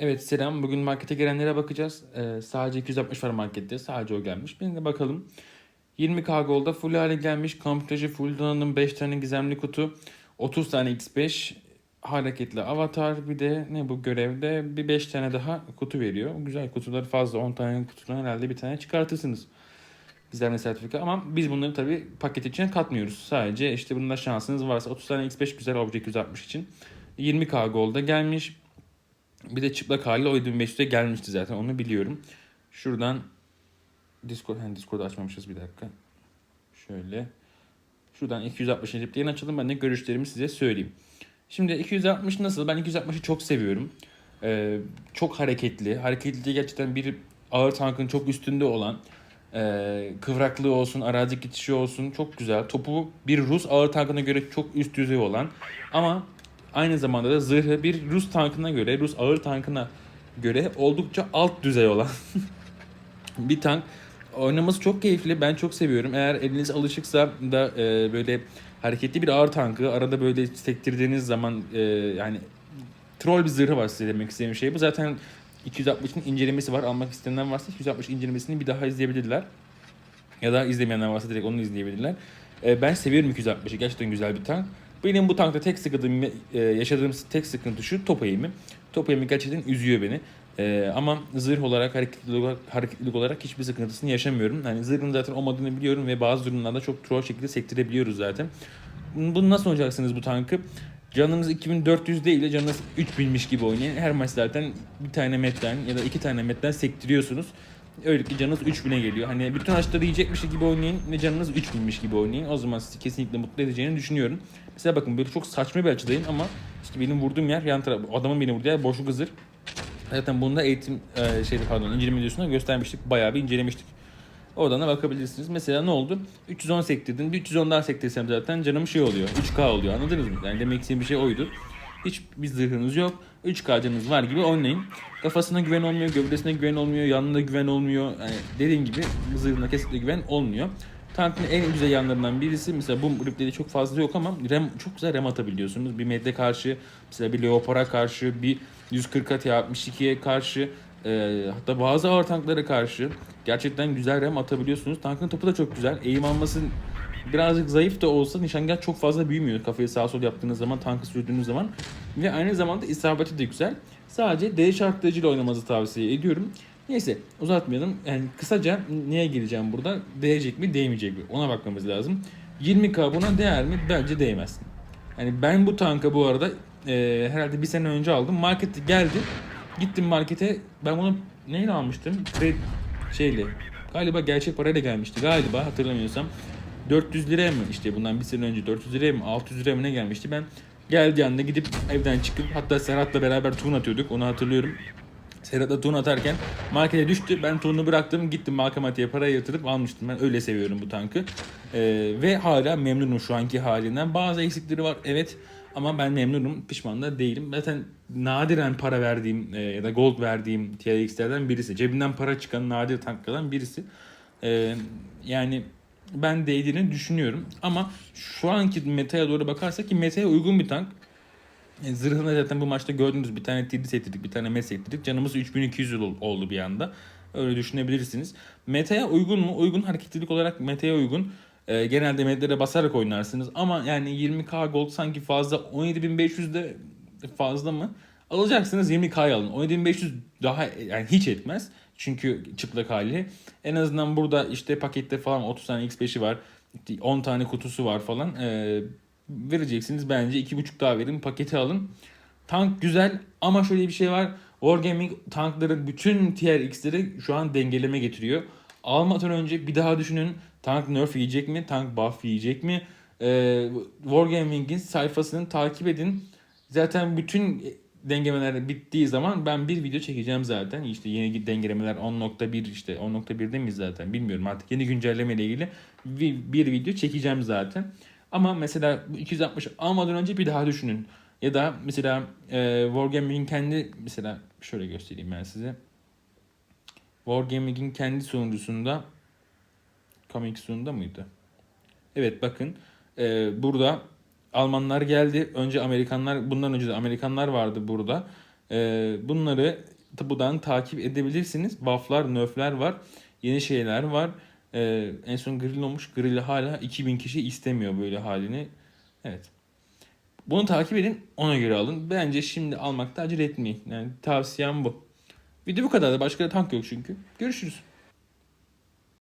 Evet selam. Bugün markete gelenlere bakacağız. Ee, sadece 260 var markette. Sadece o gelmiş. Bir de bakalım. 20 Gold'da full hale gelmiş. Kamuflajı full donanım 5 tane gizemli kutu. 30 tane X5 hareketli avatar. Bir de ne bu görevde bir 5 tane daha kutu veriyor. Güzel kutular fazla. 10 tane kutudan herhalde bir tane çıkartırsınız. Gizemli sertifika ama biz bunları tabii paket içine katmıyoruz. Sadece işte bunda şansınız varsa 30 tane X5 güzel obje 260 için. 20K Gold'a gelmiş. Bir de çıplak haliyle o 7500'e gelmişti zaten onu biliyorum. Şuradan Discord, hani Discord'u açmamışız bir dakika. Şöyle. Şuradan 260 repliğini açalım. Ben de görüşlerimi size söyleyeyim. Şimdi 260 nasıl? Ben 260'ı çok seviyorum. Ee, çok hareketli. Hareketliliği gerçekten bir ağır tankın çok üstünde olan e, kıvraklığı olsun, arazi geçişi olsun çok güzel. Topu bir Rus ağır tankına göre çok üst düzey olan ama aynı zamanda da zırhı bir Rus tankına göre, Rus ağır tankına göre oldukça alt düzey olan bir tank. Oynaması çok keyifli. Ben çok seviyorum. Eğer eliniz alışıksa da e, böyle hareketli bir ağır tankı arada böyle sektirdiğiniz zaman e, yani troll bir zırhı var size demek istediğim şey. Bu zaten 260'ın incelemesi var. Almak isteyenler varsa 260 incelemesini bir daha izleyebilirler. Ya da izlemeyenler varsa direkt onu izleyebilirler. E, ben seviyorum 260'ı. Gerçekten güzel bir tank. Benim bu tankta tek sıkıntım, e, yaşadığım tek sıkıntı şu top eğimi. Top eğimi gerçekten üzüyor beni. E, ama zırh olarak, hareketlilik olarak, hareketlilik olarak hiçbir sıkıntısını yaşamıyorum. Hani zırhın zaten olmadığını biliyorum ve bazı durumlarda çok troll şekilde sektirebiliyoruz zaten. Bunu nasıl oynayacaksınız bu tankı? Canınız 2400 değil de canınız 3000'miş gibi oynayın. Her maç zaten bir tane metten ya da iki tane metten sektiriyorsunuz. Öylelikle canınız 3000'e geliyor. Hani bütün açları yiyecekmiş gibi oynayın ve canınız 3000'miş gibi oynayın. O zaman sizi kesinlikle mutlu edeceğini düşünüyorum. Mesela bakın böyle çok saçma bir açıdayım ama işte benim vurduğum yer yan taraf, adamın beni vurduğu yer boşluk hızır. Zaten bunu da eğitim e, şeyde pardon inceleme videosunda göstermiştik. Bayağı bir incelemiştik. Oradan da bakabilirsiniz. Mesela ne oldu? 310 sektirdim. Bir 310 daha sektirsem zaten canım şey oluyor. 3K oluyor. Anladınız mı? Yani demek istediğim bir şey oydu. Hiç bir zırhınız yok. 3K canınız var gibi oynayın. Kafasına güven olmuyor, gövdesine güven olmuyor, yanında güven olmuyor. Yani dediğim gibi zırhına kesinlikle güven olmuyor. Tankın en güzel yanlarından birisi mesela bu ripleri çok fazla yok ama rem, çok güzel rem atabiliyorsunuz. Bir medde karşı, mesela bir Leopard'a karşı, bir 140'a T62'ye karşı e, hatta bazı ağır tanklara karşı gerçekten güzel rem atabiliyorsunuz. Tankın topu da çok güzel. Eğim alması birazcık zayıf da olsa nişangah çok fazla büyümüyor. Kafayı sağa sol yaptığınız zaman, tankı sürdüğünüz zaman. Ve aynı zamanda isabeti de güzel. Sadece D arttırıcıyla oynamanızı tavsiye ediyorum. Neyse uzatmayalım. Yani kısaca neye gireceğim burada? Değecek mi değmeyecek mi? Ona bakmamız lazım. 20k buna değer mi? Bence değmez. Yani ben bu tanka bu arada e, herhalde bir sene önce aldım. Markete geldi. Gittim markete. Ben bunu neyle almıştım? Kredi şeyle. Galiba gerçek parayla gelmişti. Galiba hatırlamıyorsam. 400 liraya mı işte bundan bir sene önce 400 liraya mı 600 liraya mı ne gelmişti ben geldi yanında gidip evden çıkıp hatta Serhat'la beraber turn atıyorduk onu hatırlıyorum. Serhat'la turn atarken markete düştü. Ben turnu bıraktım. Gittim matematiğe parayı yatırıp almıştım. Ben öyle seviyorum bu tankı. Ee, ve hala memnunum şu anki halinden. Bazı eksikleri var evet. Ama ben memnunum. Pişman da değilim. Zaten nadiren para verdiğim e, ya da gold verdiğim TRX'lerden birisi. Cebimden para çıkan nadir tanklardan birisi. Ee, yani ben değdiğini düşünüyorum. Ama şu anki metaya doğru bakarsak ki metaya uygun bir tank. E, Zırhını zaten bu maçta gördünüz. Bir tane TD sektirdik, bir tane met sektirdik. Canımız 3200 ol- oldu bir anda. Öyle düşünebilirsiniz. Meta'ya uygun mu? Uygun. Hareketlilik olarak meta'ya uygun. E, genelde medlere basarak oynarsınız. Ama yani 20k gold sanki fazla. 17.500 de fazla mı? Alacaksınız 20k'ya alın. 17.500 daha yani hiç etmez. Çünkü çıplak hali. En azından burada işte pakette falan 30 tane X5'i var. 10 tane kutusu var falan. E, vereceksiniz bence 2.5 daha verin paketi alın. Tank güzel ama şöyle bir şey var. Wargaming tankların bütün tier X'leri şu an dengeleme getiriyor. Almadan önce bir daha düşünün. Tank nerf yiyecek mi? Tank buff yiyecek mi? Ee, Wargaming'in sayfasını takip edin. Zaten bütün dengelemeler bittiği zaman ben bir video çekeceğim zaten. İşte yeni dengelemeler 10.1 işte 10.1'de miyiz zaten bilmiyorum artık yeni güncelleme ile ilgili bir, video çekeceğim zaten. Ama mesela bu 260 almadan önce bir daha düşünün. Ya da mesela e, Wargaming'in kendi mesela şöyle göstereyim ben size. Wargaming'in kendi sunucusunda Comic Zone'da mıydı? Evet bakın e, burada Almanlar geldi. Önce Amerikanlar bundan önce de Amerikanlar vardı burada. Ee, bunları buradan takip edebilirsiniz. Buff'lar, nerf'ler var. Yeni şeyler var. Ee, en son grill olmuş. Grill'i hala 2000 kişi istemiyor böyle halini. Evet. Bunu takip edin. Ona göre alın. Bence şimdi almakta acele etmeyin. Yani tavsiyem bu. Video bu kadar da başka da tank yok çünkü. Görüşürüz.